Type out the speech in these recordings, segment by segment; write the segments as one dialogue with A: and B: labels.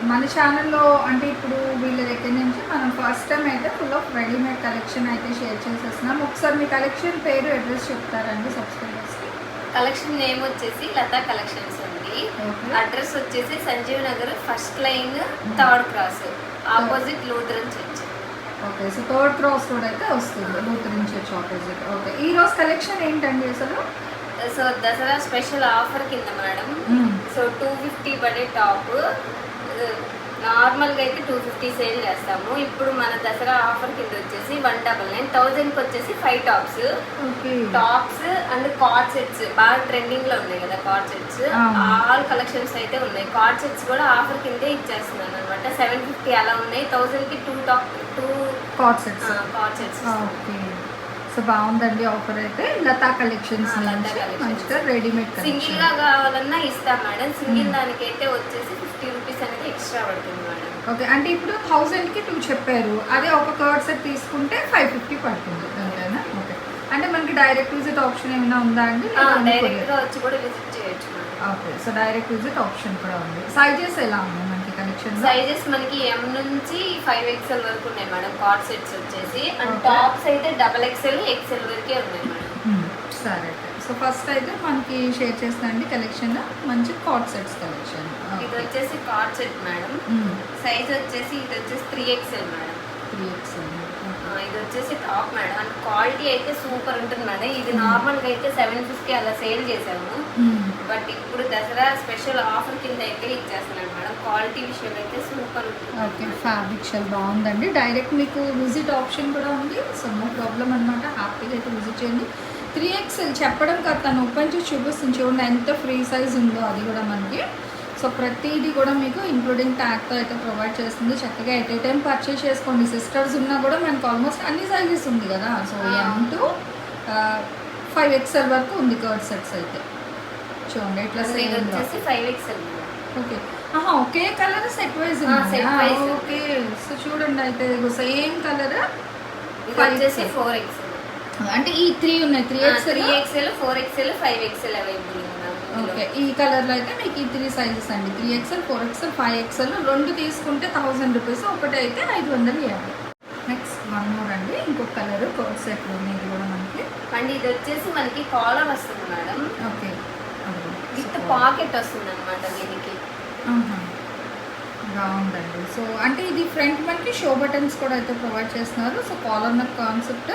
A: మన ఛానల్లో అంటే ఇప్పుడు వీళ్ళ దగ్గర నుంచి మనం ఫస్ట్ టైం అయితే ఫుల్ ఆఫ్ రెడీమేడ్ కలెక్షన్ అయితే షేర్ చేసేస్తున్నాం. ఒకసారి మీ కలెక్షన్ పేరు అడ్రస్ చెప్తారండి సబ్స్క్రైబర్స్కి
B: కలెక్షన్ నేమ్ వచ్చేసి లతా కలెక్షన్స్ ఉంది అడ్రస్ వచ్చేసి Sanjeev Nagar first line third cross opposite Lutheran church
A: okay so third cross road అయితే వస్తుంది లూథరన్ చర్చ్ ఆపోజిట్ ఓకే ఈ రోజు కలెక్షన్ ఏంటండి అసలు?
B: సో దసరా స్పెషల్ ఆఫర్ కింద మేడం. సో టూ ఫిఫ్టీ పడే టాప్ నార్మల్గా అయితే టూ ఫిఫ్టీ సేల్ చేస్తాము. ఇప్పుడు మన దసరా ఆఫర్ కింద వచ్చేసి వన్ డబల్ నైన్ థౌజండ్కి వచ్చేసి five tops. Tops and cord sets. బాగా ట్రెండింగ్లో ఉన్నాయి కదా కార్డ్ సెట్స్. ఆల్ కలెక్షన్స్ అయితే ఉన్నాయి. కార్డ్ సెట్స్ కూడా ఆఫర్ కిందే ఇచ్చేస్తున్నాను అనమాట సెవెన్ ఫిఫ్టీ అలా ఉన్నాయి. థౌసండ్కి two top two
A: cord sets.
B: Cord sets.
A: Okay. So బాగుందండి ఆఫర్ అయితే. లతా కలెక్షన్స్. మంచిగా రెడీమేడ్
B: సింగిల్గా కావాలన్నా ఇస్తాం మేడం. Single
A: Hmm.
B: దానికైతే వచ్చేసి ఫిఫ్టీ రూపీస్ అనేది ఎక్స్ట్రా పడుతుంది మేడం.
A: ఓకే అంటే ఇప్పుడు థౌజండ్కి టూ చెప్పారు. అదే ఒక కర్డ్ సెట్ తీసుకుంటే ఫైవ్ ఫిఫ్టీ పడుతుంది. అంతేనా? ఓకే అంటే మనకి డైరెక్ట్ విజిట్ ఆప్షన్ ఏమైనా ఉందా అండి?
B: డైరెక్ట్గా వచ్చి కూడా విజిట్ చేయొచ్చు
A: okay so direct visit option కూడా ఉంది. సైజెస్ ఎలా ఉన్నాయి? కలెక్షన్
B: సైజెస్ మనకి ఎం నుంచి ఫైవ్ ఎక్స్ఎల్ వరకు ఉన్నాయి మేడం. కార్డ్ సెట్స్ వచ్చేసి. అండ్. టాప్స్ అయితే డబల్ ఎక్స్ఎల్ ఎక్స్ఎల్ వరకే ఉన్నాయి మేడం.
A: సరే అయితే సో ఫస్ట్ అయితే మనకి షేర్ చేస్తానండి కలెక్షన్ మంచి కాట్ సెట్స్ కలెక్షన్
B: ఇది వచ్చేసి కార్డ్ సెట్ మేడం. సైజ్ వచ్చేసి ఇది వచ్చేసి three XL madam.
A: Three X
B: ఆ, ఇది వచ్చేసి టాప్ మేడం. అండ్ క్వాలిటీ అయితే సూపర్ ఉంటుంది మేడం. ఇది నార్మల్గా అయితే సెవెన్ ఫిఫ్టీ అలా సేల్ చేసాము బట్ ఇప్పుడు దసరా స్పెషల్ ఆఫర్ కింద అయితే ఇచ్చేస్తున్నాను మేడం. క్వాలిటీ విషయం అయితే సూపర్
A: ఓకే ఫ్యాబ్రిక్ షెల్ బాగుందండి. డైరెక్ట్ మీకు విజిట్ ఆప్షన్ కూడా ఉంది. సో నో ప్రాబ్లం అనమాట హ్యాపీగా అయితే విజిట్ చేయండి. త్రీ ఎక్స్ఎల్ చెప్పడం కాదు తను. ఓపెన్ చేసి చూపిస్తుంది చూడండి ఎంత ఫ్రీ సైజ్ ఉందో అది కూడా మనకి. సో ప్రతిదీ కూడా మీకు ఇంక్లూడింగ్ ట్యాగ్తో అయితే ప్రొవైడ్ చేస్తుంది. చక్కగా ఎట్ ఏ టైం పర్చేస్ చేసుకోండి. సిస్టర్స్ ఉన్నా కూడా మనకు ఆల్మోస్ట్ అన్ని సైజెస్ ఉంది కదా. So M to five XL వరకు ఉంది కర్డ్ సెట్స్ అయితే. చూడండి ఇట్లా సేమ్
B: వచ్చేసి ఫైవ్ ఎక్స్ఎల్
A: ఓకే. ఆహా ఒకే colour set wise. Okay. So చూడండి అయితే సేమ్ కలర్ Five
B: వచ్చేసి. ఫోర్ ఎక్స్ఎల్
A: అంటే ఈ త్రీ ఉన్నాయి three X
B: three XL four XL five XL available
A: okay. ఈ కలర్లో అయితే మీకు ఈ త్రీ సైజెస్ అండి. Three XL four XL five XL రెండు తీసుకుంటే థౌసండ్ రూపీస్ ఒకటి అయితే ఐదు వందలు యాభై నెక్స్ట్ వన్ మోర్ అండి. ఇంకొక కలర్ కోట్ సెట్ ఉంది. ఇది కూడా మనకి.
B: అండ్ ఇది వచ్చేసి మనకి కాలర్ వస్తుంది మేడం
A: ఓకే.
B: విత్ పాకెట్ వస్తుంది అనమాట దీనికి
A: బాగుందండి. సో అంటే ఇది ఫ్రంట్ మనకి షో బటన్స్ కూడా అయితే ప్రొవైడ్ చేస్తున్నారు. So collar neck concept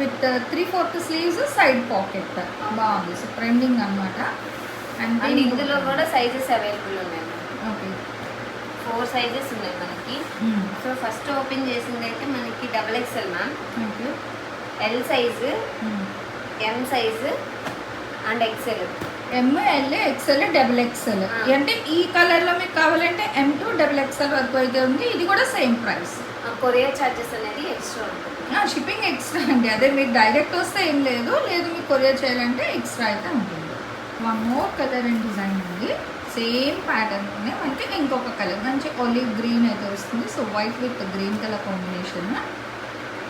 A: with three fourth sleeves side pocket బాగుంది. సో ట్రెండింగ్ అనమాట
B: అండ్ ఇందులో కూడా సైజెస్ అవైలబుల్ ఉన్నాయి
A: ఓకే.
B: ఫోర్ సైజెస్ ఉన్నాయి మనకి. సో ఫస్ట్ ఓపెన్ చేసింది అయితే మనకి double XL ma'am L size M size and XL
A: M L XL double XL. అంటే ఈ కలర్లో మీకు కావాలంటే ఎం టూ డబుల్ ఎక్స్ఎల్ వరకు అయితే ఉంది. ఇది కూడా సేమ్ ప్రైస్
B: కొరియర్ ఛార్జెస్ అనేది ఎక్స్ట్రా ఉంటుంది.
A: షిప్పింగ్ ఎక్స్ట్రా అండి. అదే మీకు డైరెక్ట్ వస్తే ఏం లేదు. లేదు మీకు కొరియర్ చేయాలంటే ఎక్స్ట్రా అయితే ఉంటుంది. One more colour and. Design ఉంది సేమ్ ప్యాటర్న్లోనే మనకి ఇంకొక కలర్ మంచి ఒలివ్ గ్రీన్ అయితే వస్తుంది. So white with green colour combination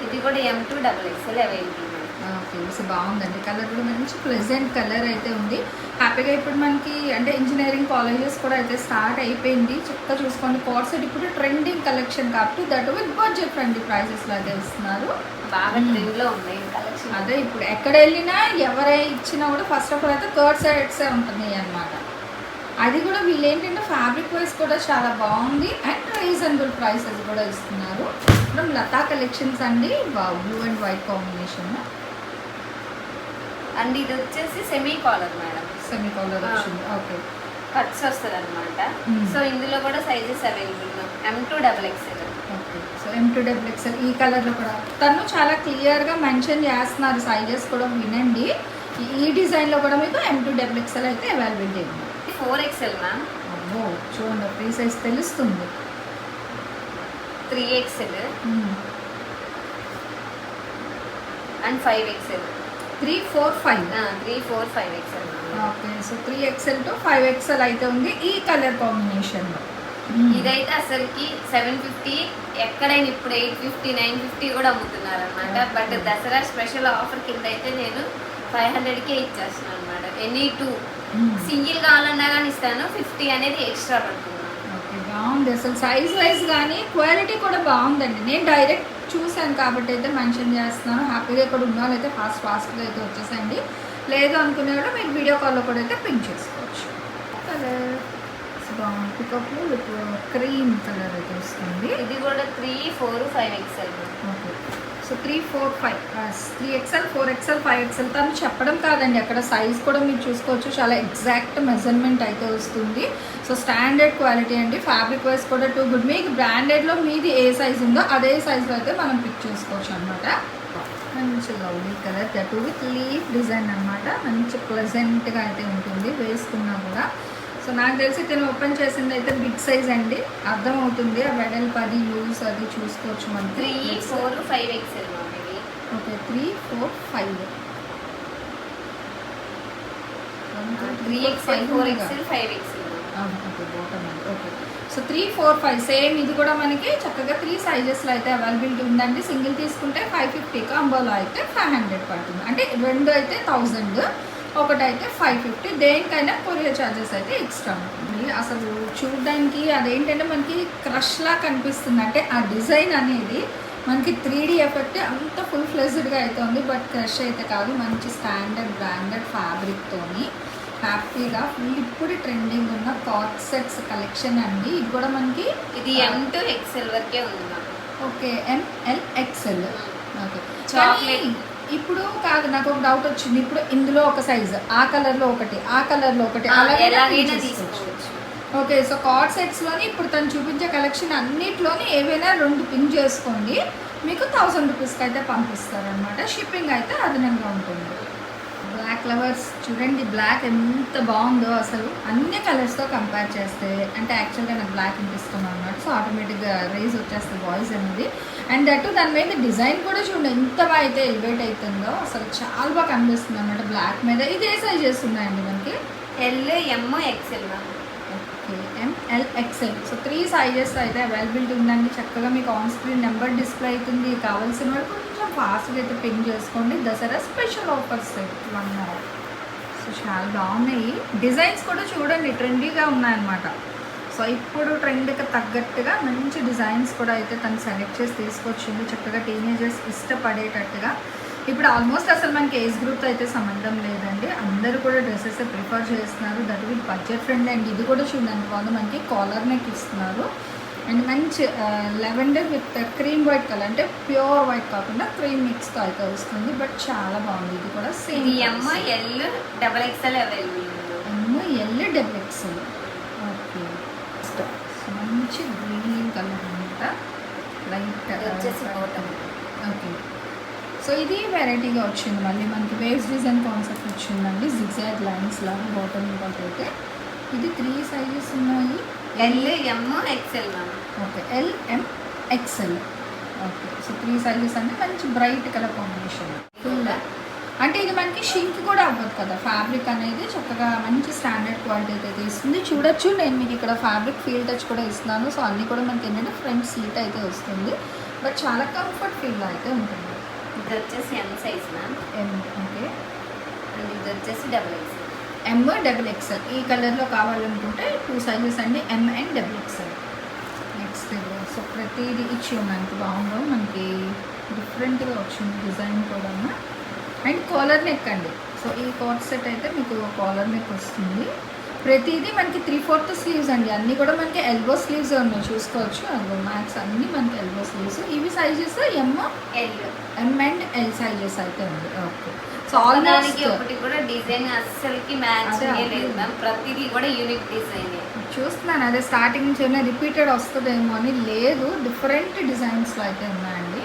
B: ఇది కూడా M to double XL available
A: okay so బాగుందండి. కలర్ కూడా మంచి ప్లెజెంట్ కలర్ అయితే ఉంది. హ్యాపీగా ఇప్పుడు మనకి అంటే ఇంజనీరింగ్ కాలేజెస్ కూడా అయితే స్టార్ట్ అయిపోయింది. చక్కగా చూసుకోండి. కోర్సెట్ ఇప్పుడు ట్రెండింగ్ కలెక్షన్ కాబట్టి దట్ విత్ బడ్జెట్ ఫ్రెండ్లీ ప్రైసెస్లో అయితే ఇస్తున్నారు.
B: బాగా
A: మ్మ్.
B: ట్రెండ్లో ఉన్నాయి కలెక్షన్
A: అదే ఇప్పుడు ఎక్కడ వెళ్ళినా ఎవరే ఇచ్చినా కూడా ఫస్ట్ ఆఫ్ ఆల్ అయితే కర్డ్ సెట్సే ఉంటున్నాయి అనమాట అది కూడా వీళ్ళు ఏంటంటే ఫ్యాబ్రిక్ వైజ్ కూడా చాలా బాగుంది. అండ్ రీజనబుల్ ప్రైసెస్ కూడా ఇస్తున్నారు. ఇప్పుడు లతా కలెక్షన్స్ అండి. Blue and white combination
B: and ఇది వచ్చేసి semi collar madam
A: semi collar. వచ్చింది. ఓకే
B: కట్స్ వస్తుంది అనమాట. సో ఇందులో కూడా sizes available M to double XL
A: okay so M to double XL ఈ కలర్లో కూడా. తను చాలా క్లియర్గా మెన్షన్ చేస్తున్నారు. సైజెస్ కూడా వినండి. ఈ- డిజైన్లో కూడా మీకు ఎం టు డబుల్ ఎక్స్ఎల్ అయితే అవైలబిలిటీ ఉంది
B: ఫోర్ ఎక్స్ఎల్ మ్యామ్
A: అబ్బో చూడండి. ఫ్రీ సైజ్ తెలుస్తుంది.
B: Three XL. And five XL
A: three four five?
B: Three four five XL
A: okay so three XL to five XL అయితే ఉంది ఈ కలర్ కాంబినేషన్లో.
B: ఇదైతే అసలుకి సెవెన్ ఫిఫ్టీ ఎక్కడైనా ఇప్పుడు ఎయిట్ ఫిఫ్టీ నైన్ ఫిఫ్టీ కూడా అమ్ముతున్నారు అనమాట బట్ దసరా స్పెషల్ ఆఫర్ కింద అయితే నేను ఫైవ్ హండ్రెడ్కే ఇచ్చేస్తున్నాను అనమాట ఎనీ టూ. సింగిల్ కావాలన్నా కానీ ఇస్తాను ఫిఫ్టీ అనేది ఎక్స్ట్రా
A: ఓకే బాగుంది. అసలు సైజ్ వైజ్ కానీ క్వాలిటీ కూడా బాగుందండి. నేను డైరెక్ట్ చూశాను కాబట్టి అయితే మెన్షన్ చేస్తున్నాను. హ్యాపీగా ఇక్కడ ఉన్న వాళ్ళు అయితే ఫాస్ట్ ఫాస్ట్గా అయితే వచ్చేసండి లేదు అనుకునే కూడా మీకు వీడియో కాల్లో కూడా అయితే పింక్ చేసుకోవచ్చు. కలర్ బాగుంది పికప్లో క్రీమ్ కలర్ అయితే వస్తుంది.
B: ఇది కూడా three four five XL
A: okay. So three four five three XL four XL five XL తను చెప్పడం కాదండి. అక్కడ సైజ్ కూడా మీరు చూసుకోవచ్చు. చాలా ఎగ్జాక్ట్ మెజర్మెంట్ అయితే వస్తుంది. సో స్టాండర్డ్ క్వాలిటీ అండి. ఫ్యాబ్రిక్ వైజ్ కూడా టూ గుడ్ మీకు బ్రాండెడ్లో మీది ఏ సైజ్ ఉందో అదే సైజ్లో అయితే మనం పిక్ చేసుకోవచ్చు అనమాట మంచి lovely colour that with leaf design అనమాట మంచి ప్లెజెంట్గా అయితే ఉంటుంది. వేసుకున్నా కూడా. సో నాకు తెలిసి తిను ఓపెన్ చేసింది అయితే బిగ్ సైజ్ అండి. అర్థమవుతుంది ఆ వెడల్పు అది యూస్ అది చూసుకోవచ్చు మనం.
B: Three four five XL
A: okay three four five.
B: Three XL four XL five XL
A: okay bottom okay. So three four five same ఇది కూడా మనకి చక్కగా త్రీ సైజెస్లో అయితే అవైలబిలిటీ ఉందండి. సింగిల్ తీసుకుంటే ఫైవ్ ఫిఫ్టీ కాంబోలో అయితే ఫైవ్ హండ్రెడ్ పడుతుంది. అంటే రెండు అయితే థౌజండ్ ఒకటి అయితే ఫైవ్ ఫిఫ్టీ దేనికైనా కొరియర్ ఛార్జెస్ అయితే ఎక్స్ట్రా ఉంటుంది. అసలు చూడడానికి అదేంటంటే మనకి క్రష్లా కనిపిస్తుంది. అంటే ఆ డిజైన్ అనేది మనకి త్రీ డీ ఎఫెక్ట్ అంత ఫుల్ ఫ్లెజ్డ్గా అయితే ఉంది. బట్ క్రష్ అయితే కాదు. మంచి స్టాండర్డ్ బ్రాండెడ్ ఫ్యాబ్రిక్తోని హ్యాపీగా ఫుల్ ఇప్పుడు ట్రెండింగ్ ఉన్న కాట్ సెట్స్ కలెక్షన్ అండి. ఇది కూడా మనకి
B: ఇది ఎం టు ఎక్స్ఎల్ వరకే ఉంది.
A: Okay. M L XL okay.
B: Chocolate.
A: ఇప్పుడు కాదు నాకు ఒక డౌట్ వచ్చింది. ఇప్పుడు ఇందులో ఒక సైజ్ ఆ కలర్లో ఒకటి ఆ కలర్లో ఒకటి అలాగే
B: ఎలాగైనా
A: తీసుకోవచ్చు.
B: తీసుకోవచ్చు.
A: ఓకే సో కార్డ్ సెట్స్లోని ఇప్పుడు తను చూపించే కలెక్షన్ అన్నిట్లోని ఏవైనా రెండు పిన్ చేసుకోండి. మీకు థౌసండ్ రూపీస్కి అయితే పంపిస్తారనమాట షిప్పింగ్ అయితే అదనంగా ఉంటుంది. బ్లాక్ లవర్స్ చూడండి బ్లాక్ ఎంత బాగుందో అసలు. అన్ని కలర్స్తో కంపేర్ చేస్తే అంటే యాక్చువల్గా నాకు బ్లాక్ అంటే అనమాట సో ఆటోమేటిక్గా రేజ్ వచ్చేస్తుంది వాయిస్ అనేది. అండ్ దట్ దాని మీద డిజైన్ కూడా చూడండి ఎంత బాగా అయితే ఎలివేట్ అవుతుందో అసలు చాలా బాగా కనిపిస్తుంది అనమాట బ్లాక్ మీద. ఇది ఏ సైజెస్ ఉన్నాయండి మనకి?
B: L M XL ma'am
A: M L XL so three sizes అయితే అవైలబిలిటీ ఉందండి. చక్కగా మీకు ఆన్ స్క్రీన్ నెంబర్ డిస్ప్లే అవుతుంది. కావాల్సిన వాళ్ళు కొంచెం ఫాస్ట్గా అయితే పిన్ చేసుకోండి. Dasara special offers one hour so చాలా బాగున్నాయి. డిజైన్స్ కూడా చూడండి ట్రెండీగా ఉన్నాయన్నమాట. సో ఇప్పుడు ట్రెండ్కి తగ్గట్టుగా మంచి డిజైన్స్ కూడా అయితే తను సెలెక్ట్ చేసి తీసుకొచ్చింది. చక్కగా టీనేజర్స్ ఇష్టపడేటట్టుగా. ఇప్పుడు ఆల్మోస్ట్ అసలు మనకి ఏజ్ గ్రూప్తో అయితే సంబంధం లేదండి. అందరూ కూడా డ్రెస్సెస్ ప్రిఫర్ చేస్తున్నారు. That with budget friend and ఇది కూడా చూడండి. బాగుంది మనకి కాలర్ నెక్ ఇస్తున్నారు. అండ్ మంచి lavender with cream white colour. అంటే ప్యూర్ వైట్ కాకుండా క్రీమ్ మిక్స్తో అయితే వస్తుంది. బట్ చాలా బాగుంది. ఇది కూడా same
B: M L double XL available
A: L double XL okay. మంచి గ్రీన్ కలర్ అనమాట లైట్. ఓకే. సో ఇది వెరైటీగా వచ్చింది మళ్ళీ. మనకి వేవ్స్ డిజైన్ కాన్సెప్ట్ వచ్చిందండి. జిగ్జాగ్ లైన్స్ లాగా బాటమ్ అయితే ఇది త్రీ సైజెస్ ఉన్నాయి.
B: L M XL
A: okay. L M XL okay. So three sizes అంటే మంచి బ్రైట్ కలర్ కాంబినేషన్ ఫుల్ అంటే ఇది మనకి షింక్ కూడా అవ్వదు కదా. ఫ్యాబ్రిక్ అనేది చక్కగా మంచి స్టాండర్డ్ క్వాలిటీ అయితే ఇస్తుంది చూడొచ్చు. నేను మీకు ఇక్కడ ఫ్యాబ్రిక్ ఫీల్ టచ్ కూడా ఇస్తున్నాను. సో అన్నీ కూడా మనకి ఏంటంటే ఫ్రంట్ సీట్ అయితే వస్తుంది. బట్ చాలా కంఫర్ట్ ఫీల్ అయితే ఉంటుంది.
B: ఇది వచ్చేసి M size ma'am
A: M okay
B: and ఇది వచ్చేసి double XL
A: M double XL ఈ కలర్లో కావాలనుకుంటే టూ సైజెస్ అండి M and double XL next so ప్రతిదీ ఇచ్చి మనకి బాగుందో? మనకి డిఫరెంట్గా వచ్చింది డిజైన్ కూడా అండ్ కాలర్ నెక్ అండి. సో ఈ కోట్ సెట్ అయితే మీకు కాలర్ నెక్ వస్తుంది. ప్రతిదీ మనకి త్రీ ఫోర్త్ స్లీవ్స్ అండి. అన్నీ కూడా మనకి ఎల్బో స్లీవ్స్ ఉన్నాయి చూసుకోవచ్చు. అల్బో మ్యాక్స్ అన్నీ మనకి ఎల్బో స్లీవ్స్ ఇవి sizes M
B: L
A: M and L sizes అయితే ఉంది ఓకే సో
B: దానికి ఒకటి కూడా డిజైన్ అస్సలకి మ్యాచ్. లేదు మ్యామ్ ప్రతిదీ కూడా యూనిక్ డిజైన్
A: చూస్తున్నాను. అదే స్టార్టింగ్ నుంచి ఏమైనా రిపీటెడ్ వస్తుందేమో అని లేదు. డిఫరెంట్ డిజైన్స్లో అయితే ఉన్నాయండి.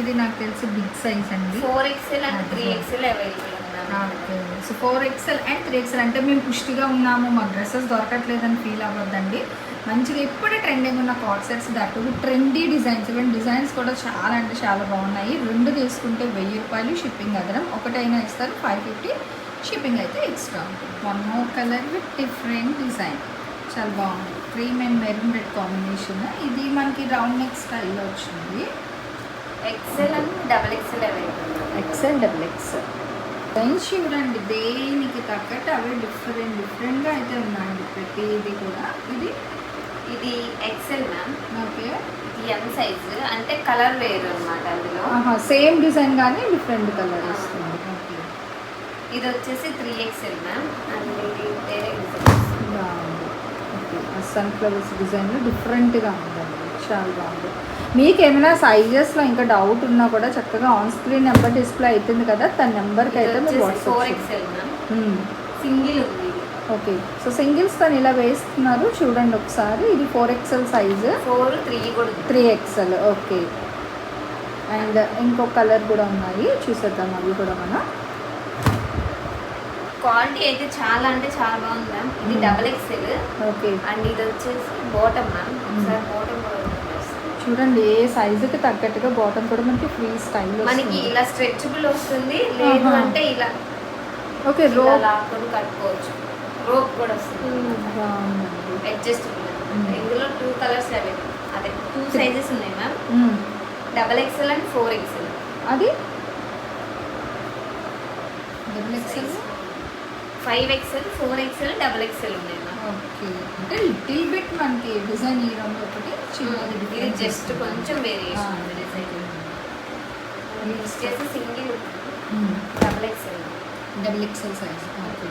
A: ఇది నాకు తెలిసి బిగ్ సైజ్ అండి.
B: Four XL and. Three XL available
A: okay so four XL and three XL అంటే మేము పుష్టిగా ఉన్నాము మా డ్రెస్సెస్ దొరకట్లేదని ఫీల్ అవ్వద్దండి. మంచిగా ఇప్పుడే ట్రెండింగ్ ఉన్న co-ord sets that trendy designs even designs కూడా చాలా అంటే చాలా బాగున్నాయి. రెండు తీసుకుంటే వెయ్యి రూపాయలు షిప్పింగ్ అదనం. ఒకటైనా ఇస్తారు ఫైవ్ ఫిఫ్టీ షిప్పింగ్ అయితే ఎక్స్ట్రా ఉంటుంది. One more colour with different design చాలా బాగుంది. Cream and maroon red combination ఇది మనకి రౌండ్ నెక్ స్టైల్లో వచ్చింది.
B: ఎక్సెల్ అని double XL available
A: XL double XL designs చూడండి దేనికి తగ్గట్టు అవి డిఫరెంట్ డిఫరెంట్గా అయితే ఉన్నాయండి ప్రతిది కూడా. ఇది
B: ఇది ఎక్సెల్ మ్యామ్
A: ఓకే
B: ఇది ఎం సైజ్ అంటే కలర్ వేరు అన్నమాట అందులో.
A: సేమ్ డిజైన్ కానీ డిఫరెంట్ కలర్ వస్తుంది ఓకే.
B: ఇది వచ్చేసి త్రీ ఎక్సెల్ మ్యామ్ అండ్ ఇది వేరే డిజైన్
A: సన్ఫ్లవర్స్ డిఫరెంట్గా ఉందండి చాలా బాగుంది మీకు ఏమైనా సైజెస్లో ఇంకా డౌట్ ఉన్నా కూడా చక్కగా ఆన్ స్క్రీన్ నెంబర్ డిస్ప్లే అవుతుంది కదా తన నెంబర్కి అయితే మీరు WhatsApp
B: single
A: okay so singles తను ఇలా వేస్తున్నారు చూడండి ఒకసారి. ఇది four XL size
B: four three
A: three XL okay and ఇంకో కలర్ కూడా ఉన్నాయి. చూసేద్దాం అవి కూడా మనం.
B: క్వాలిటీ అయితే చాలా అంటే చాలా బాగుంది మ్యామ్ ఇది. డబల్ ఎక్సెల్
A: ఓకే
B: అండ్ ఇది వచ్చేసి బాటమ్ మ్యామ్ ఒకసారి బాటమ్ కూడా.
A: చూడండి ఏ సైజుకి తగ్గట్టుగా బాటమ్ కూడా మనకి ఫ్రీ స్టైల్
B: మనకి ఇలా స్ట్రెచబుల్ వస్తుంది లేదు. అంటే ఇలా
A: ఓకే రోప్
B: లాక్కొని కట్టుకోవచ్చు. రోప్ కూడా వస్తుంది. Adjustable
A: Hmm.
B: ఇందులో టూ కలర్స్ అవైలబుల్ అదే టూ సైజెస్ ఉన్నాయి ma'am. Double XL and four XL
A: అది? Double XL
B: five XL four XL double XL ఉన్నాయి మ్యామ్
A: ఓకే అంటే లిటిల్ బిట్ మనకి డిజైన్ రంగు ఒకటి చిన్నది
B: ఇది జస్ట్. కొంచెం వేరియేషన్ డిజైన్ వచ్చేసి single. Double XL
A: double XL size okay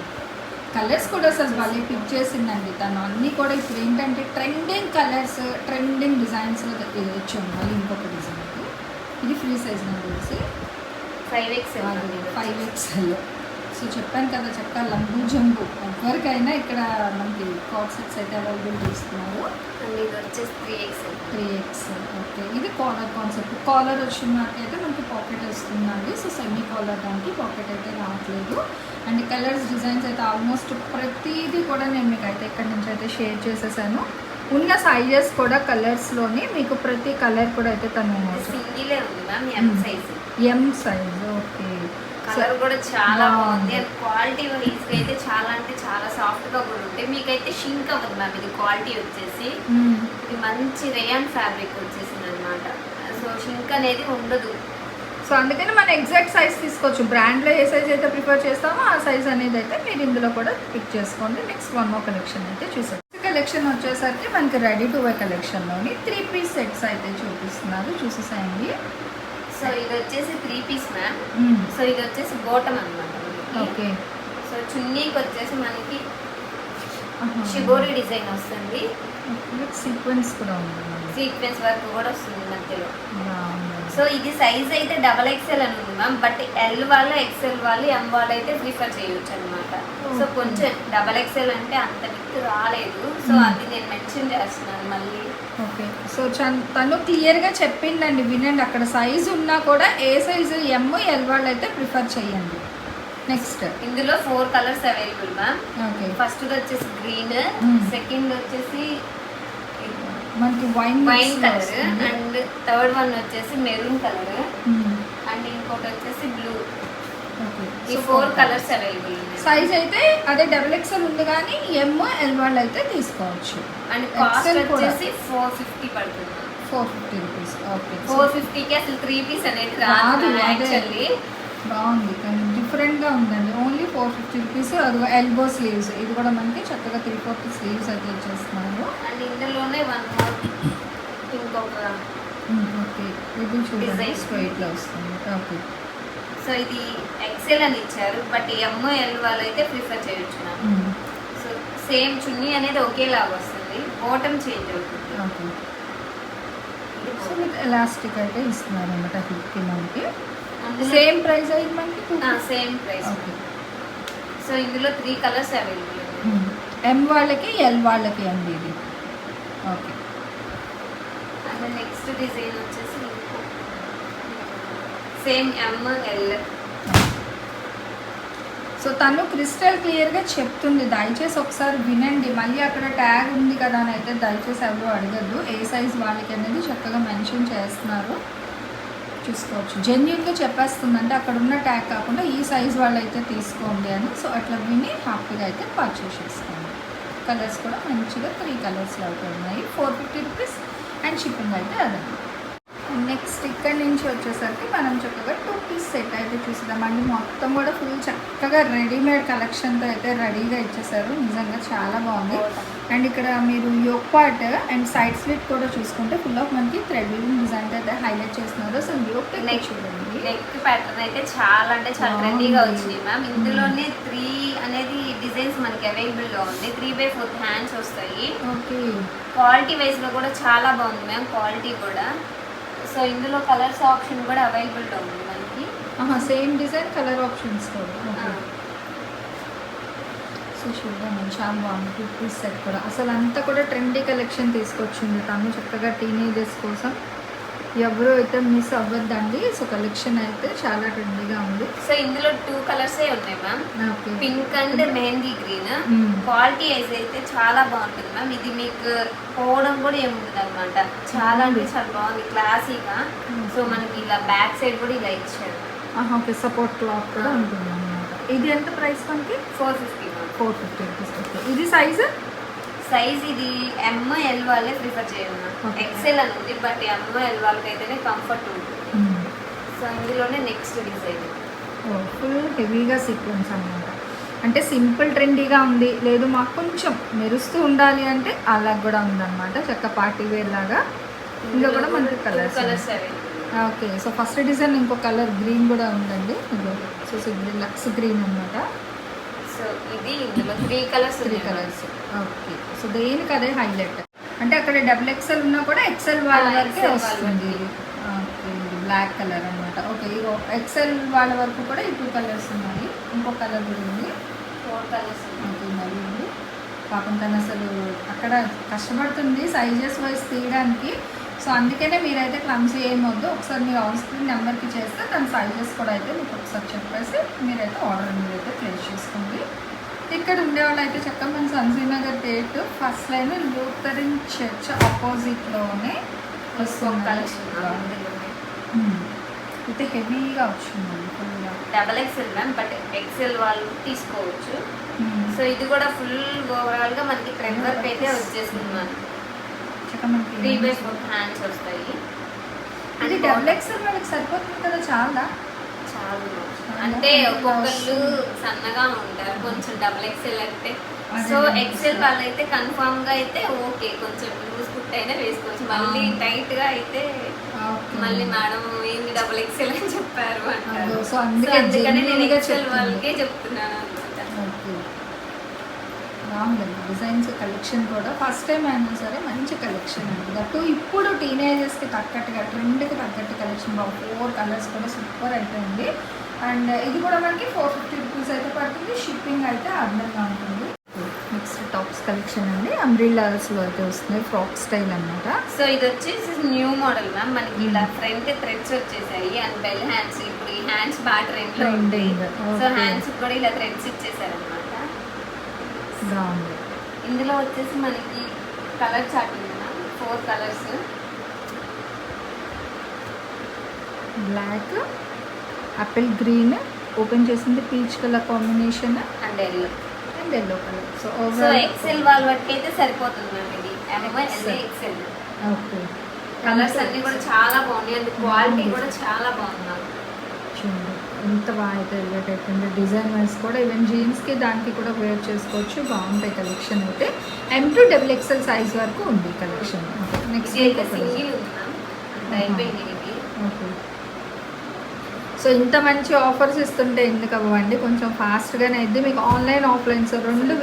A: colours కూడా అసలు భలే పిక్ చేసిందండి. తను అన్నీ కూడా ఇప్పుడు ఏంటంటే ట్రెండింగ్ కలర్స్ ట్రెండింగ్ డిజైన్స్లో ఇచ్చాము మళ్ళీ ఇంకొక డిజైన్ ఇది ఫ్రీ సైజ్ నాకు తెలిసి
B: five XL
A: five XL so చెప్పాను కదా చక్క లంబు జంబు. ఎవరికైనా ఇక్కడ మనకి కాట్ సెట్స్ అయితే అవైలబుల్ చేస్తున్నారు.
B: ఇది వచ్చేసి three XL
A: three X okay. ఇది కాలర్ కాన్సెప్ట్ కాలర్ వచ్చిన నాకైతే మనకి పాకెట్ వస్తుందండి. సో సెమీ కాలర్ దానికి పాకెట్ అయితే రావట్లేదు. అండ్ కలర్స్ డిజైన్స్ అయితే ఆల్మోస్ట్ ప్రతిదీ కూడా నేను మీకు అయితే ఇక్కడ నుంచి అయితే షేర్ చేసేసాను. ఉన్న సైజెస్ కూడా కలర్స్లోని మీకు ప్రతి కలర్ కూడా అయితే తను
B: సింగిలే ఉంది ma'am M. Size
A: M size okay.
B: Colour కూడా చాలా
A: బాగుంది.
B: అండ్ క్వాలిటీ వైజ్ అయితే చాలా అంటే చాలా సాఫ్ట్గా కూడా ఉంటాయి. మీకైతే షింక్ అవ్వదు మ్యామ్ ఇది క్వాలిటీ వచ్చేసి. ఇది మంచి రేయాన్ ఫ్యాబ్రిక్ వచ్చేసింది అనమాట సో షింక్ అనేది ఉండదు.
A: సో అందుకని మనం ఎగ్జాక్ట్ సైజ్ తీసుకోవచ్చు. బ్రాండ్లో ఏ సైజ్ అయితే ప్రిఫర్ చేస్తామో ఆ సైజ్ అనేది అయితే మీరు ఇందులో కూడా పిక్ చేసుకోండి. నెక్స్ట్ వన్ మో కలెక్షన్ అయితే చూసాం కలెక్షన్ వచ్చేసరికి మనకి రెడీ టు వే కలెక్షన్లోని త్రీ పీస్ సెట్స్ అయితే చూపిస్తున్నారు. చూసేసాయండి.
B: సో ఇది వచ్చేసి త్రీ పీస్ మ్యామ్. సో ఇది వచ్చేసి బోటం అనమాట
A: ఓకే
B: సో చున్నీకి వచ్చేసి మనకి. షిబోరి డిజైన్ వస్తుంది
A: సీక్వెన్స్ కూడా ఉంది.
B: సీక్వెన్స్ వర్క్ కూడా వస్తుంది మధ్యలో. సో ఇది సైజ్ అయితే డబల్ ఎక్స్ఎల్ అని ఉంది మ్యామ్ బట్ ఎల్ వాళ్ళు ఎక్స్ఎల్ వాళ్ళు ఎం వాళ్ళు అయితే ప్రిఫర్ చేయొచ్చు అనమాట సో. కొంచెం డబల్ ఎక్స్ఎల్ అంటే అంత విత్ రాలేదు సో
A: Hmm.
B: అది నేను మెన్షన్ చేస్తున్నాను మళ్ళీ
A: ఓకే. సో చన్- తను క్లియర్గా చెప్పిందండి వినండి అక్కడ సైజు ఉన్నా కూడా ఏ సైజు ఎమ్ ఎల్ వాళ్ళు అయితే ప్రిఫర్ చేయండి నెక్స్ట్
B: ఇందులో four colours available ma'am.
A: Okay.
B: First వచ్చేసి గ్రీన్. సెకండ్ వచ్చేసి
A: మనకి wine
B: wine colour and third one వచ్చేసి మెరూన్ కలర్. అండ్ ఇంకోటి వచ్చేసి బ్లూ. ఈ ఫోర్ కలర్స్ అవైలబుల్
A: సైజ్ అయితే అదే డబుల్ ఎక్స్ఎల్ ఉంది కానీ ఎమ్ ఎల్ వాళ్ళు అయితే తీసుకోవచ్చు.
B: And cost. వచ్చేసి ఫోర్ ఫిఫ్టీ పడుతుంది.
A: Four fifty rupees okay
B: four ఫిఫ్టీకి అసలు త్రీ పీస్ అనేది
A: రాదు, అదే.
B: యాక్చువల్లీ
A: బాగుంది. కానీ డిఫరెంట్గా ఉందండి. ఓన్లీ ఫోర్ ఫిఫ్టీ రూపీస్ అది ఎల్బో స్లీవ్స్ ఇది కూడా మనకి చక్కగా త్రీ ఫోర్టీ స్లీవ్స్ అయితే ఇచ్చేస్తున్నారు.
B: అండ్ ఇందులోనే వన్ మోర్ ఇంకొక
A: ఓకే ఇది చూడండి. స్ట్రైట్లో వస్తుంది. ఓకే
B: సో ఇది ఎక్సెల్ అని ఇచ్చారు బట్ ఎమ్ ఎల్ వాళ్ళు అయితే ప్రిఫర్ చేయొచ్చు నాకు సో సేమ్ చున్నీ అనేది ఒకేలాగా వస్తుంది. బాటమ్ చేంజ్ అవుతుంది.
A: సో. విత్ ఎలాస్టిక్ అయితే ఇస్తున్నారు అనమాట హిప్కి మనకి. సేమ్ ప్రైస్ అయింది మనకి?
B: సేమ్ ప్రైస్ సో ఇందులో త్రీ కలర్స్ అవైలబుల్
A: ఎం వాళ్ళకి ఎల్ వాళ్ళకి అండి ఇది. ఓకే
B: అండ్ నెక్స్ట్ డిజైన్ వచ్చేసి same M L L
A: so తను క్రిస్టల్ క్లియర్గా చెప్తుంది. దయచేసి ఒకసారి వినండి. మళ్ళీ అక్కడ ట్యాగ్ ఉంది కదా అని అయితే దయచేసి ఎవరు అడగద్దు. ఏ సైజ్ వాళ్ళకి అనేది చక్కగా మెన్షన్ చేస్తున్నారు. చూసుకోవచ్చు. జెన్యున్గా చెప్పేస్తుంది. అంటే అక్కడ ఉన్న ట్యాగ్ కాకుండా ఈ సైజ్ వాళ్ళు అయితే తీసుకోండి అని. సో అట్లా విని హ్యాపీగా అయితే పర్చేస్ చేసుకోండి. కలర్స్ కూడా మంచిగా త్రీ కలర్స్లో అవుతున్నాయి. Four fifty rupees and shipping అయితే అదండి ఇక్కడ నుంచి వచ్చేసరికి మనం చక్కగా టూ పీస్ సెట్ అయితే చూసిద్దామండి మొత్తం కూడా ఫుల్ చక్కగా రెడీమేడ్ కలెక్షన్తో అయితే రెడీగా ఇచ్చేసారు నిజంగా చాలా బాగుంది. అండ్ ఇక్కడ మీరు yoke part and side slit కూడా చూసుకుంటే ఫుల్ ఆఫ్ మనకి థ్రెడ్ వీవింగ్ డిజైన్ అయితే హైలైట్ చేస్తున్నారు. అసలు యోక్ నెక్. చూడండి.
B: నెక్ ప్యాటర్న్ అయితే చాలా అంటే చాలా. ట్రెండీగా వచ్చినాయి మ్యామ్ ఇందులోనే త్రీ అనేది డిజైన్స్ మనకి అవైలబుల్గా ఉంది. త్రీ బై ఫోర్త్ హ్యాండ్స్ వస్తాయి.
A: ఓకే
B: క్వాలిటీ వైజ్లో కూడా చాలా బాగుంది మ్యామ్ క్వాలిటీ కూడా. సో ఇందులో కలర్స్ ఆప్షన్ కూడా అవైలబుల్గా ఉంది మనకి.
A: Same design colour options so చూద్దాం చాలా బాగుంది. టూ పీస్ సెట్ కూడా. అసలు అంతా కూడా ట్రెండీ కలెక్షన్ తీసుకొచ్చింది తను. చక్కగా టీనేజర్స్ కోసం ఎవరు అయితే మిస్ అవ్వద్దండి. సో కలెక్షన్ అయితే చాలా ట్రెండీగా ఉంది.
B: సో ఇందులో టూ కలర్స్ ఉన్నాయి ma'am pink and mehndi green. Quality wise అయితే చాలా బాగుంటుంది మ్యామ్ ఇది మీకు పోవడం కూడా ఏముంటుంది అనమాట చాలా అంటే చాలా బాగుంది. క్లాసీగా సో మనకి ఇలా బ్యాక్ సైడ్ కూడా ఇలా ఇచ్చారు.
A: ఆహా, ఓకే. సపోర్ట్ క్లాత్ కూడా ఉంటుంది అనమాట ఇది ఎంత ప్రైస్ మనకి?
B: Four fifty
A: four fifty rupees ఇది సైజ్
B: సైజ్ ఇది ఎమ్ ఎల్ వాళ్ళే ప్రిఫర్ చేయాలి. ఎక్సెల్ అని ఉంది బట్ ఎమ్ ఎల్ వాళ్ళకి అయితేనే కంఫర్ట్ ఉంటుంది. సో ఇందులోనే నెక్స్ట్ డిజైన్
A: ఫుల్ హెవీగా సీక్వెన్స్ అనమాట అంటే సింపుల్ ట్రెండీగా ఉంది. లేదు మాకు కొంచెం మెరుస్తూ ఉండాలి అంటే అలా కూడా ఉందన్నమాట. చక్క పార్టీ వేర్ లాగా. ఇంకా కూడా మనకి colours okay. So first design ఇంకో కలర్ గ్రీన్ కూడా ఉందండి. సో గ్రీన్ లక్స్ గ్రీన్ అనమాట
B: సో ఇది ఇందులో three colours
A: three colours okay so దేనికి అదే హైలైట్ అంటే అక్కడ డబుల్ ఎక్సెల్ ఉన్నా కూడా ఎక్సెల్ వాళ్ళ వరకే వస్తుంది. బ్లాక్ కలర్ అనమాట ఓకే ఇగో ఎక్సెల్ వాళ్ళ వరకు కూడా ఈ టూ కలర్స్ ఉన్నాయి. ఇంకో కలర్ కూడా ఉంది.
B: ఫోర్ కలర్స్
A: ఉంది. పాపం తను అసలు అక్కడ కష్టపడుతుంది సైజెస్ వైజ్ తీయడానికి. సో అందుకనే మీరైతే క్లమ్స్ ఏమొద్దు ఒకసారి మీరు ఆన్ స్క్రీన్ నెంబర్కి చేస్తే తన సైజెస్ కూడా అయితే మీకు ఒకసారి చెప్పేసి మీరైతే ఆర్డర్ మీరైతే ప్లేస్ చేసుకోండి. ఇక్కడ ఉండేవాళ్ళు అయితే చక్కగా మన సంజీనగర్ డేట్ ఫస్ట్ లైన్ లూథరన్ చర్చ్ ఆపోజిట్లోనే అయితే హెవీగా వచ్చిందండి ఫుల్గా
B: double XL ma'am but XL వాళ్ళు తీసుకోవచ్చు. సో ఇది కూడా ఫుల్ ఓవరాల్గా మనకి ట్రెండ్ వర్క్ అయితే వచ్చేసింది
A: మనకి
B: త్రీ బై ఫోర్ హ్యాండ్స్ వస్తాయి.
A: అది డబుల్ ఎక్స్ఎల్ వాళ్ళకి సరిపోతుంది కదా చాలా.
B: అంటే ఒక్కొక్కళ్ళు సన్నగా ఉంటారు కొంచెం డబుల్ ఎక్సెల్ అంటే సో. ఎక్సెల్ వాళ్ళైతే కన్ఫామ్గా అయితే ఓకే కొంచెం లూజ్ కుట్ అయినా వేసుకోవచ్చు మళ్ళీ. టైట్గా అయితే. మళ్ళీ మేడం ఏంది డబుల్ ఎక్సెల్ అని చెప్పారు అంటారు అందుకని నేను ఎక్సెల్. వాళ్ళకే చెప్తున్నాను
A: బాగుందండి. డిజైన్స్ కలెక్షన్ కూడా ఫస్ట్ టైం అయినా సరే మంచి కలెక్షన్ అండి. దట్టు ఇప్పుడు టీనేజర్స్కి తగ్గట్టుగా ట్రెండ్కి తగ్గట్టు కలెక్షన్ బాగా ఫోర్ కలర్స్ కూడా సూపర్ అయితే ఉంది అండ్ ఇది కూడా మనకి ఫోర్ ఫిఫ్టీ రూపీస్ అయితే పడుతుంది. షిప్పింగ్ అయితే అర్థంగా ఉంటుంది. నెక్స్ట్ టాప్స్ కలెక్షన్ అండి. అంబ్రిల్లాస్లో అయితే వస్తుంది ఫ్రాక్ స్టైల్ అనమాట
B: సో ఇది వచ్చేసి న్యూ మోడల్ మ్యామ్. మనకి ఇలా ఫ్రంట్ థ్రెడ్స్ వచ్చేసాయి. అండ్ బెల్ హ్యాండ్స్ ఇప్పుడు ఈ హ్యాండ్స్ బాగా ట్రెండ్లో ఉంది.
A: Trending,
B: so. హ్యాండ్స్ కూడా ఇలా థ్రెడ్స్ ఇచ్చేసారు అనమాట ఇందులో వచ్చేసి మనకి colour chart ma'am. Four colours
A: black apple green open చేసింది peach colour combination
B: and yellow
A: and yellow colour so
B: so XL వాళ్ళ వరకు అయితే సరిపోతుంది మ్యామ్ ఇది. ఎక్సెల్
A: ఓకే
B: కలర్స్ అన్ని కూడా చాలా బాగున్నాయి. అండ్ క్వాలిటీ కూడా చాలా బాగుంది మ్యామ్.
A: చూడండి. ఎంత బాగా అయితే ఎలివేట్ అయిపోయింది. డిజైన్ వైస్ కూడా ఈవెన్ జీన్స్కి దానికి కూడా వేర్ చేసుకోవచ్చు. బాగుంటాయి కలెక్షన్ అయితే. M to double XL size వరకు ఉంది కలెక్షన్ నెక్స్ట్ ఓకే సో ఇంత మంచి ఆఫర్స్ ఇస్తుంటే ఎందుకు అవ్వండి? కొంచెం ఫాస్ట్గానే అయితే మీకు ఆన్లైన్ ఆఫ్లైన్స్ రెండు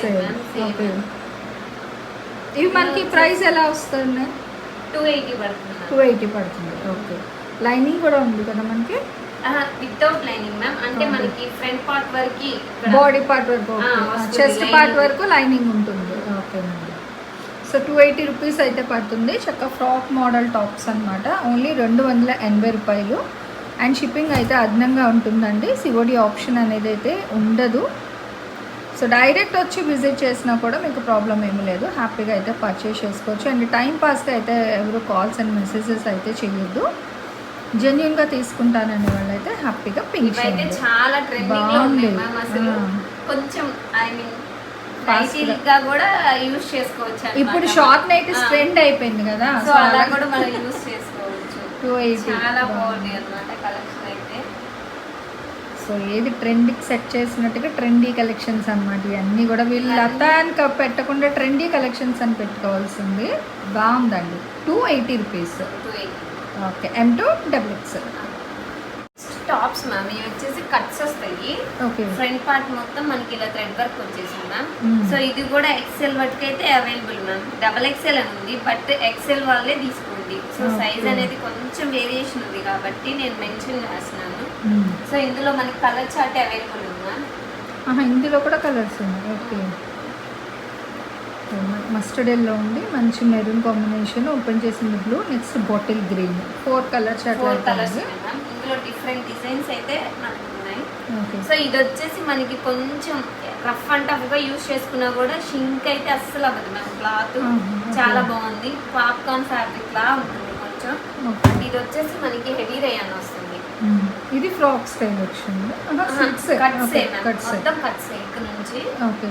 B: same.
A: ఓకే ఇవి మనకి ప్రైస్ ఎలా వస్తుంది
B: టూ ఎయిటీ పడుతుంది
A: టూ ఎయిటీ పడుతుంది. ఓకే లైనింగ్ కూడా ఉంది కదా మనకి?
B: వితౌట్ లైనింగ్ మ్యామ్ అంటే. మనకి ఫ్రంట్ పార్ట్ వరకు
A: బాడీ పార్ట్ వరకు. చెస్ట్. పార్ట్ వరకు లైనింగ్ ఉంటుంది. Okay so two eighty rupees అయితే పడుతుంది. చక్క ఫ్రాక్ మోడల్ టాప్స్ అన్నమాట. ఓన్లీ రెండు వందల ఎనభై రూపాయలు. అండ్ షిప్పింగ్ అయితే అదనంగా ఉంటుందండి. సిఓడి ఆప్షన్ అనేది అయితే ఉండదు. సో డైరెక్ట్ వచ్చి విజిట్ చేసినా కూడా మీకు ప్రాబ్లం ఏమీ లేదు. హ్యాపీగా అయితే పర్చేస్ చేసుకోవచ్చు. అండ్ టైం పాస్గా అయితే ఎవరు కాల్స్ అండ్ మెసేజెస్ అయితే చేయొద్దు. జెన్యున్గా తీసుకుంటాననే వాళ్ళైతే హ్యాపీగా పింక్ చేయండి
B: చాలా ట్రెండింగ్. ఉన్నాయి మ్యామ్ అసలు. కొంచెం ఐ మీన్గా. కూడా యూస్ చేసుకోవచ్చు.
A: ఇప్పుడు షార్ట్ నైట్. ట్రెండ్ అయిపోయింది కదా
B: సో అలా కూడా మనం యూస్ చేసుకోవచ్చు.
A: టూ
B: చాలా బాగుంది. అన్నమాట కలెక్షన్ అయితే.
A: సో ఏది ట్రెండ్కి సెట్ చేసినట్టుగా ట్రెండీ కలెక్షన్స్ అన్నమాట. ఇవన్నీ కూడా వీళ్ళు లత అని క- పెట్టకుండా ట్రెండీ కలెక్షన్స్ అని పెట్టుకోవాల్సింది. బాగుందండి. Two eighty rupees
B: two eighty
A: okay. M to double X
B: tops ma'am ఇవి వచ్చేసి కట్స్ వస్తాయి.
A: ఓకే
B: ఫ్రంట్ పార్ట్ మొత్తం మనకి ఇలా థ్రెడ్ వర్క్ వచ్చేసింది మ్యామ్. సో ఇది కూడా ఎక్సెల్ వరకు అయితే అవైలబుల్ మ్యామ్ డబల్ ఎక్సెల్ అని ఉంది బట్ ఎక్సెల్ వాళ్ళే తీసుకోండి. సో. సైజ్ అనేది కొంచెం వేరియేషన్ ఉంది కాబట్టి నేను మెన్షన్ చేస్తున్నాను. సో ఇందులో మనకి కలర్ చార్ట్ అవైలబుల్ ఉంది మ్యామ్
A: ఇందులో కూడా కలర్స్ ఉన్నాయి. ఓకే మస్టర్డ్ ఎల్లో ఉంది మంచి మెరూన్ కాంబినేషన్ ఓపెన్ చేసింది blue next bottle green. Four colours
B: four colours ఇందులో డిఫరెంట్ డిజైన్స్ అయితే మనకు ఉన్నాయి సో ఇది వచ్చేసి మనకి కొంచెం రఫ్ అండ్ టఫ్గా యూస్ చేసుకున్నా కూడా షింక్ అయితే అస్సలు అవ్వదు మ్యామ్. క్లాత్. చాలా బాగుంది. పాప్కార్న్ ఫ్యాబ్రిక్ లా ఉంటుంది కొంచెం. ఇది వచ్చేసి మనకి హెవీ రేయన్ వస్తుంది.
A: ఇది ఫ్రాక్ స్టైల్ వచ్చింది.
B: కట్స్ మొత్తం కట్స్ ఇక్కడ నుంచి.
A: ఓకే.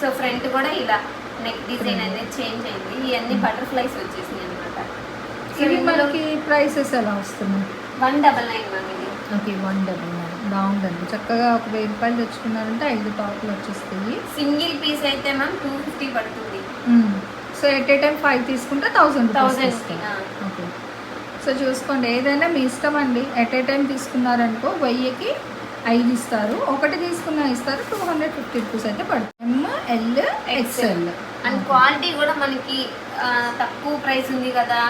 B: సో ఫ్రంట్ కూడా ఇలా. నెక్ డిజైన్ అనేది చేంజ్ అయింది. ఇవన్నీ బటర్ఫ్లైస్ వచ్చేసినాయి అనమాట
A: ఇవి మనకి ప్రైసెస్ ఎలా వస్తున్నాయి?
B: వన్ డబల్ నైన్ మ్యామ్ ఇది.
A: ఓకే వన్ డబల్ నైన్ బాగుందండి. చక్కగా ఒక వెయ్యి రూపాయలు తెచ్చుకున్నారంటే ఐదు టాప్లు వచ్చేస్తాయి.
B: సింగిల్ పీస్ అయితే మ్యామ్ టూ ఫిఫ్టీ పడుతుంది.
A: So at a time five తీసుకుంటే థౌసండ్
B: థౌసండ్
A: ఓకే సో చూసుకోండి. ఏదైనా మీ ఇష్టం అండి. ఎట్ ఏ టైం తీసుకున్నారనుకో వెయ్యికి ఐదు ఇస్తారు. ఒకటి తీసుకున్నా ఇస్తారు. టూ హండ్రెడ్ ఫిఫ్టీ రూపీస్ అయితే పడుతుంది. ఎల్ ఎక్స్ఎల్
B: అండ్ క్వాలిటీ కూడా మనకి తక్కువ ప్రైస్ ఉంది కదా.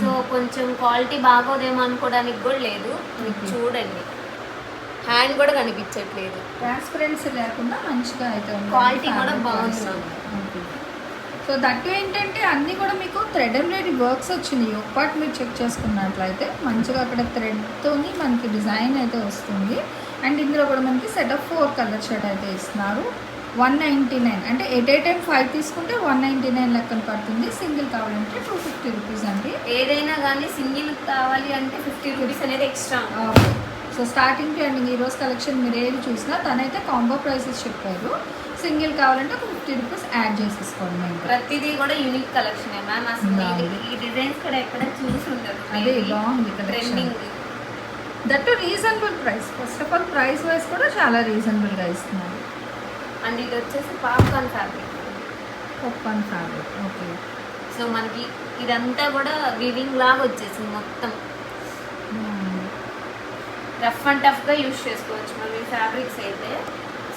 B: సో కొంచెం క్వాలిటీ బాగోదేమో అనుకోవడానికి కూడా లేదు.
A: Okay.
B: చూడండి. హ్యాండ్ కూడా కనిపించట్లేదు.
A: ట్రాన్స్పరెన్సీ లేకుండా మంచిగా అయితే
B: Quality కూడా బాగుంది.
A: సో దట్టు ఏంటంటే అన్నీ కూడా మీకు థ్రెడ్ ఎంబ్రాయిడరీ వర్క్స్ వచ్చినాయి. ఒక పార్ట్ మీరు చెక్ చేసుకున్నట్లయితే మంచిగా అక్కడ థ్రెడ్తోని మనకి డిజైన్ అయితే వస్తుంది. అండ్ ఇందులో కూడా మనకి set of four colour shirt అయితే ఇస్తున్నారు. One ninety nine. అంటే ఎట్ ఏ టైం ఫైవ్ తీసుకుంటే వన్ నైంటీ నైన్ లెక్కన పడుతుంది. సింగిల్ కావాలంటే టూ ఫిఫ్టీ రూపీస్ అండి.
B: ఏదైనా కానీ సింగిల్ కావాలి అంటే ఫిఫ్టీ రూపీస్ అనేది extra.
A: So starting to ending ఈ రోజు కలెక్షన్ మీరు ఏది చూసినా తనైతే కాంబో ప్రైసెస్ చెప్పారు. సింగిల్ కావాలంటే ఒక ఫిఫ్టీ రూపీస్ యాడ్ చేసేసుకోండి మేము
B: ప్రతిదీ కూడా యూనిక్ కలెక్షన్ మ్యామ్. అసలు
A: బాగుంది.
B: ఈ డిజైన్స్ కూడా ఎక్కడ చూసి ఉండదు
A: అదే బాగుంది
B: trending
A: that reasonable price. First of all price wise కూడా చాలా రీజనబుల్గా ఇస్తున్నారు.
B: అండ్ ఇది వచ్చేసి పాప్కార్న్ ఫ్యాబ్రిక్.
A: ఒప్పన్ ఫ్యాబ్రిక్ ఓకే.
B: సో మనకి ఇదంతా కూడా వివింగ్ లాగా వచ్చేసింది మొత్తం. రఫ్ అండ్ టఫ్గా యూస్ చేసుకోవచ్చు మనం ఈ ఫ్యాబ్రిక్స్ అయితే.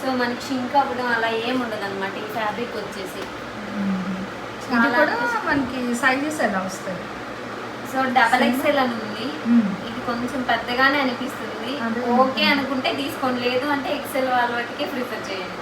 B: సో మనకి షింక్ అవ్వడం అలా ఏం ఉండదు అనమాట ఈ ఫ్యాబ్రిక్ వచ్చేసి.
A: ఇది
B: చాలా
A: కూడా మనకి సైజెస్ ఎలా వస్తాయి?
B: సో డబల్ ఎక్స్ఎల్ అని ఉంది.
A: మ్మ్.
B: ఇది కొంచెం పెద్దగానే అనిపిస్తుంది. ఓకే అనుకుంటే తీసుకోండి. లేదు అంటే ఎక్సెల్ వాళ్ళ వాటికే ప్రిఫర్ చేయండి.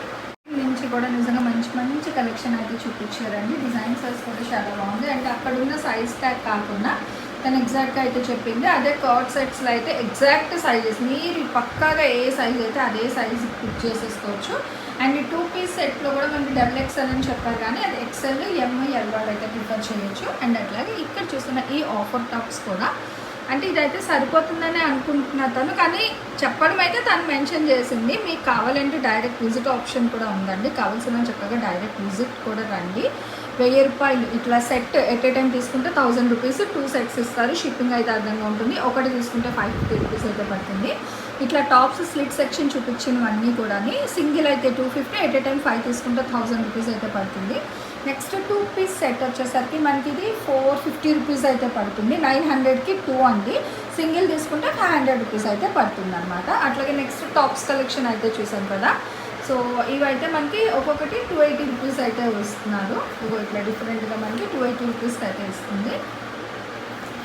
A: కూడా నిజంగా మంచి మంచి కలెక్షన్ అయితే చూపించారండి. డిజైన్ సైజ్ కూడా చాలా బాగుంది. అంటే అక్కడ ఉన్న సైజ్ ట్యాగ్ కాకుండా తను ఎగ్జాక్ట్గా అయితే చెప్పింది. అదే కార్డ్ సెట్స్లో అయితే ఎగ్జాక్ట్ సైజెస్ మీరు పక్కాగా ఏ సైజ్ అయితే అదే సైజ్ బుక్ చేసేసుకోవచ్చు. అండ్ ఈ టూ పీస్ సెట్లో కూడా మనకి డబుల్ ఎక్స్ఎల్ అని చెప్పారు కానీ అది ఎక్స్ఎల్ ఎంఐ ఎల్ వాళ్ళు అయితే ప్రిఫర్ చేయొచ్చు. అండ్ అట్లాగే ఇక్కడ చూస్తున్న ఈ ఆఫర్ టాప్స్ కూడా అంటే ఇదైతే సరిపోతుందని అనుకుంటున్నా తను కానీ చెప్పడం అయితే తను మెన్షన్ చేసింది. మీకు కావాలంటే డైరెక్ట్ విజిట్ ఆప్షన్ కూడా ఉందండి. కావాల్సిన చక్కగా డైరెక్ట్ విజిట్ కూడా రండి. వెయ్యి రూపాయలు ఇట్లా సెట్ ఎట్ ఏ టైం తీసుకుంటే థౌజండ్ రూపీస్ టూ సెట్స్ ఇస్తారు. షిప్పింగ్ అయితే అర్థంగా ఉంటుంది. ఒకటి తీసుకుంటే ఫైవ్ ఫిఫ్టీ రూపీస్ అయితే పడుతుంది. ఇట్లా టాప్స్ స్లిట్ సెక్షన్ చూపించినవన్నీ కూడా సింగిల్ అయితే two fifty at a time five తీసుకుంటే థౌజండ్ రూపీస్ అయితే పడుతుంది. నెక్స్ట్ టూ పీస్ సెట్ వచ్చేసరికి మనకి ఇది ఫోర్ ఫిఫ్టీ రూపీస్ అయితే పడుతుంది. నైన్ హండ్రెడ్కి టూ అండి. సింగిల్ తీసుకుంటే ఫైవ్ హండ్రెడ్ రూపీస్ అయితే పడుతుంది అనమాట అట్లాగే నెక్స్ట్ టాప్స్ కలెక్షన్ అయితే చూసాం కదా. సో ఇవైతే మనకి ఒక్కొక్కటి టూ ఎయిటీ రూపీస్ అయితే వస్తున్నారు. ఇట్లా డిఫరెంట్గా మనకి టూ ఎయిటీ రూపీస్ అయితే ఇస్తుంది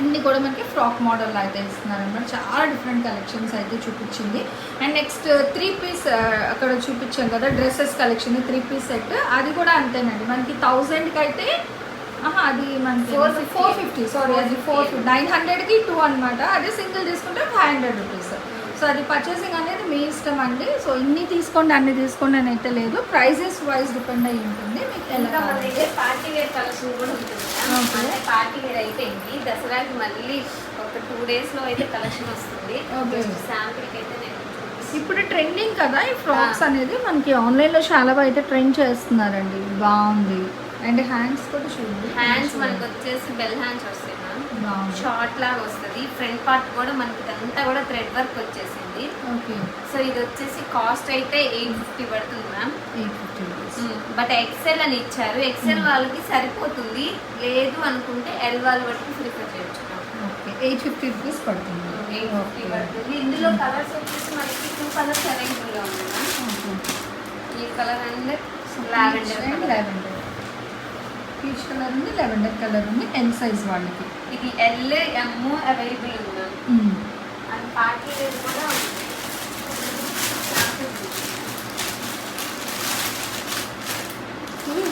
A: అన్ని కూడా మనకి ఫ్రాక్ మోడల్ అయితే ఇస్తున్నారు అనమాట చాలా డిఫరెంట్ కలెక్షన్స్ అయితే చూపించింది. అండ్ నెక్స్ట్ త్రీ పీస్ అక్కడ చూపించాం కదా dresses collection three piece set అది కూడా అంతేనండి. మనకి థౌజండ్కి అయితే ఆహా, అది మనకి
B: 450.
A: ఫోర్ ఫిఫ్టీ సారీ అది ఫోర్ నైన్ హండ్రెడ్కి టూ అనమాట అదే సింగిల్ తీసుకుంటే ఫైవ్ హండ్రెడ్ రూపీస్ సో అది పర్చేసింగ్ అనేది మీ ఇష్టం అండి. సో ఇన్ని తీసుకోండి అన్ని తీసుకోండి అని అయితే లేదు. ప్రైజెస్ వైజ్ డిపెండ్ అయ్యి ఉంటుంది. మీకు ఎలా
B: పార్టీ వేర్ కలెక్షన్ కూడా ఉంటుంది పార్టీ వేర్ అయిపోయింది. దసరాకి మళ్ళీ ఒక టూ డేస్లో అయితే కలెక్షన్ వస్తుంది.
A: Okay.
B: శాంపిల్కి అయితే నేను.
A: ఇప్పుడు ట్రెండింగ్ కదా ఈ ఫ్రాక్స్ అనేది మనకి ఆన్లైన్లో చాలా అయితే ట్రెండ్ చేస్తున్నారండి. బాగుంది. అండ్ హ్యాండ్స్ కూడా చూడండి
B: హ్యాండ్స్ మనకి వచ్చేసి బెల్ హ్యాండ్స్ వస్తాయి మ్యామ్. షార్ట్ లాగా వస్తుంది. ఫ్రంట్ పార్ట్ కూడా మనకి ఇదంతా కూడా థ్రెడ్ వర్క్ వచ్చేసింది.
A: ఓకే.
B: సో ఇది వచ్చేసి కాస్ట్ అయితే ఎయిట్ ఫిఫ్టీ పడుతుంది ma'am.
A: Eight fifty rupees.
B: But XL అని ఇచ్చారు. ఎక్సెల్ వాళ్ళకి సరిపోతుంది. లేదు అనుకుంటే ఎల్ వాళ్ళ వరకు ప్రిఫర్ చేయొచ్చు
A: ఎయిట్ ఫిఫ్టీ రూపీస్ పడుతుంది.
B: ఎయిట్ ఫిఫ్టీ పడుతుంది. ఇందులో కలర్స్ వచ్చేసి మనకి టూ కలర్స్ అవైలబుల్గా ఉంది మ్యామ్. ఈ colour and lavender
A: lavender peach colour ఉంది లెవెండర్ కలర్ ఉంది ఎల్ సైజ్ వాళ్ళకి.
B: ఇది ఎల్ ఎమ్ అవైలబుల్ ఉంది. అండ్ పార్టీ వేర్ కూడా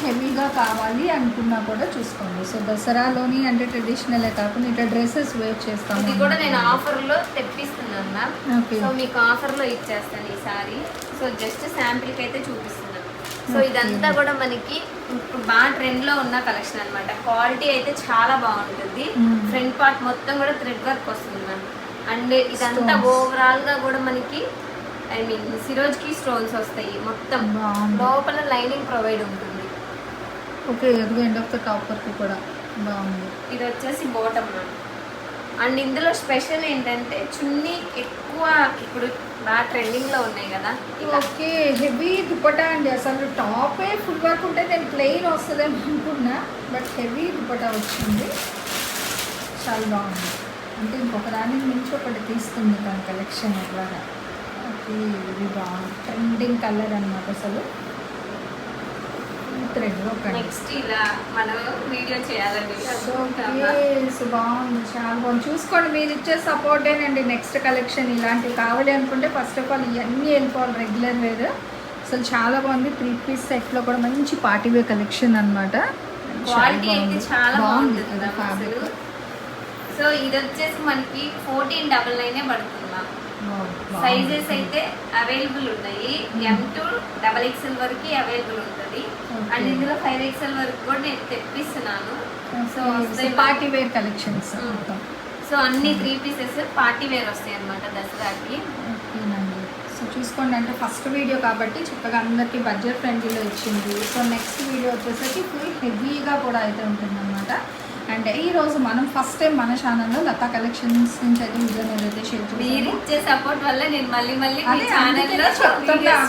A: హెవీగా కావాలి అనుకున్నా కూడా చూసుకోండి. సో దసరాలోని అంటే ట్రెడిషనలే కాకుండా ఇట్లా డ్రెస్సెస్ వేర్ చేస్తాము
B: ఇది కూడా నేను ఆఫర్లో తెప్పిస్తున్నాను మ్యామ్. సో మీకు ఆఫర్లో ఇచ్చేస్తాను ఈసారి సో జస్ట్ శాంపిల్కి అయితే చూపిస్తున్నాను. సో. ఇదంతా కూడా మనకి ఇప్పుడు బాగా ట్రెండ్లో ఉన్న కలెక్షన్ అన్నమాట క్వాలిటీ అయితే చాలా బాగుంటుంది. ఫ్రంట్ పార్ట్ మొత్తం కూడా థ్రెడ్ వర్క్ వస్తుంది మ్యామ్ అండ్ ఇదంతా. ఓవరాల్గా కూడా మనకి ఐ మీన్ సిరోజ్కి స్టోన్స్ వస్తాయి మొత్తం. లోపల లైనింగ్ ప్రొవైడ్ ఉంటుంది
A: ఓకే ఎదుగు ఎండ్ ఆఫ్ ద టాప్ వరకు కూడా బాగుంది
B: ఇది వచ్చేసి బాటమ్ మ్యామ్ అండ్ ఇందులో స్పెషల్ ఏంటంటే చున్నీ ఎక్కువ ఇప్పుడు బాగా ట్రెండింగ్లో ఉన్నాయి కదా.
A: ఓకే హెవీ దుపటా అండి. అసలు టాపే ఫుల్ వర్క్ ఉంటే నేను ప్లెయిన్ వస్తుందేమో అనుకున్నా బట్ హెవీ దుపటా వచ్చింది. చాలా బాగుంది. అంటే ఇంకొక దాని నుంచి ఒకటి తీస్తుంది దాని కలెక్షన్ ఎలాగా ఓకే ఇది బాగుంది. ట్రెండింగ్ కలర్ అనమాట అసలు.
B: నెక్స్ట్ ఇలా మనం వీడియో చేయాలండి.
A: బాగుంది. చాలా బాగుంది. చూసుకోండి మీరు ఇచ్చే సపోర్టేనండి నెక్స్ట్ కలెక్షన్ ఇలాంటివి కావాలి అనుకుంటే ఫస్ట్ ఆఫ్ ఆల్ ఇవన్నీ వెళ్ళిపోవాలి రెగ్యులర్ వేర్ అసలు చాలా బాగుంది. త్రీ పీస్ సెట్లో కూడా మంచి పార్టీ వేర్ కలెక్షన్ అనమాట
B: చాలా అసలు. సో ఇది వచ్చేసి మనకి ఫోర్టీన్ డబల్ నైనే పడుతుంది సైజెస్ అయితే అవైలబుల్ ఉన్నాయి. ఎం టు డబల్ ఎక్స్ఎల్ వరకు అవైలబుల్ ఉంటుంది. అండ్ ఇందులో ఫైవ్ ఎక్స్ఎల్ వరకు కూడా నేను తెప్పిస్తున్నాను. సో వస్తాయి
A: పార్టీ వేర్ కలెక్షన్స్
B: సో అన్ని త్రీ పీసెస్ పార్టీ వేర్ వస్తాయి అనమాట దసరాకి.
A: సో చూసుకోండి. అంటే ఫస్ట్ వీడియో కాబట్టి చక్కగా అందరికీ బడ్జెట్ ఫ్రెండ్లీలో ఇచ్చింది. సో నెక్స్ట్ వీడియో వచ్చేసరికి ఫుల్ హెవీగా కూడా అయితే ఉంటుందన్నమాట. అండ్ ఈ రోజు మనం ఫస్ట్ టైం మన ఛానల్లో లతా కలెక్షన్స్ నుంచి అయితే వీడియో ఏదైతే షేర్
B: మీరు ఇచ్చే సపోర్ట్ వల్ల నేను మళ్ళీ మళ్ళీ మీ ఛానల్లో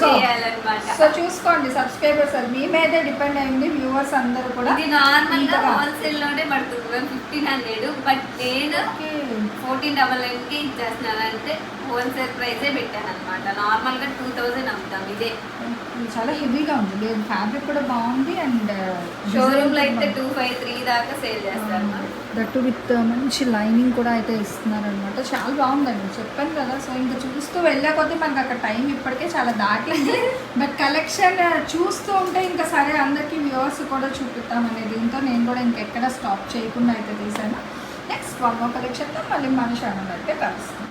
B: చేయాలన్నమాట.
A: సో చూసుకోండి సబ్స్క్రైబర్స్ అది మీ మీదే డిపెండ్ అయింది వ్యూవర్స్ అందరూ కూడా.
B: ఇది నార్మల్గా
A: ఇంతగా.
B: హోల్సేల్లోనే పడుతుంది. మ్యామ్ ఫిఫ్టీన్ హండ్రెడ్ బట్ నేను. ఫోర్టీన్ డబల్ నైన్కి ఇచ్చేస్తున్నాను అంటే హోల్సేల్ ప్రైజే పెట్టాను అనమాట నార్మల్గా టూ థౌజండ్ అమ్ముతాం ఇది.
A: చాలా హెవీగా ఉంది. లేదు ఫ్యాబ్రిక్ కూడా బాగుంది అండ్
B: షోరూమ్లో అయితే టూ ఫైవ్ త్రీ దాకా సేల్ చేస్తారు
A: దట్టు విత్ మంచి లైనింగ్ కూడా అయితే ఇస్తున్నారనమాట చాలా బాగుందండి. చెప్పాను కదా సో ఇంకా చూస్తూ వెళ్ళే కొద్దీ మనకు అక్కడ టైం ఇప్పటికే చాలా దాటింది. బట్ కలెక్షన్ చూస్తూ ఉంటే ఇంకా సరే అందరికీ వ్యూవర్స్ కూడా చూపిద్దామనే దీంతో నేను కూడా ఇంకెక్కడ స్టాప్ చేయకుండా అయితే తీసాను. నెక్స్ట్ వన్ కలెక్షన్తో మళ్ళీ మన ఛానల్ అయితే కలుస్తాం.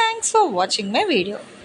C: Thanks for watching my video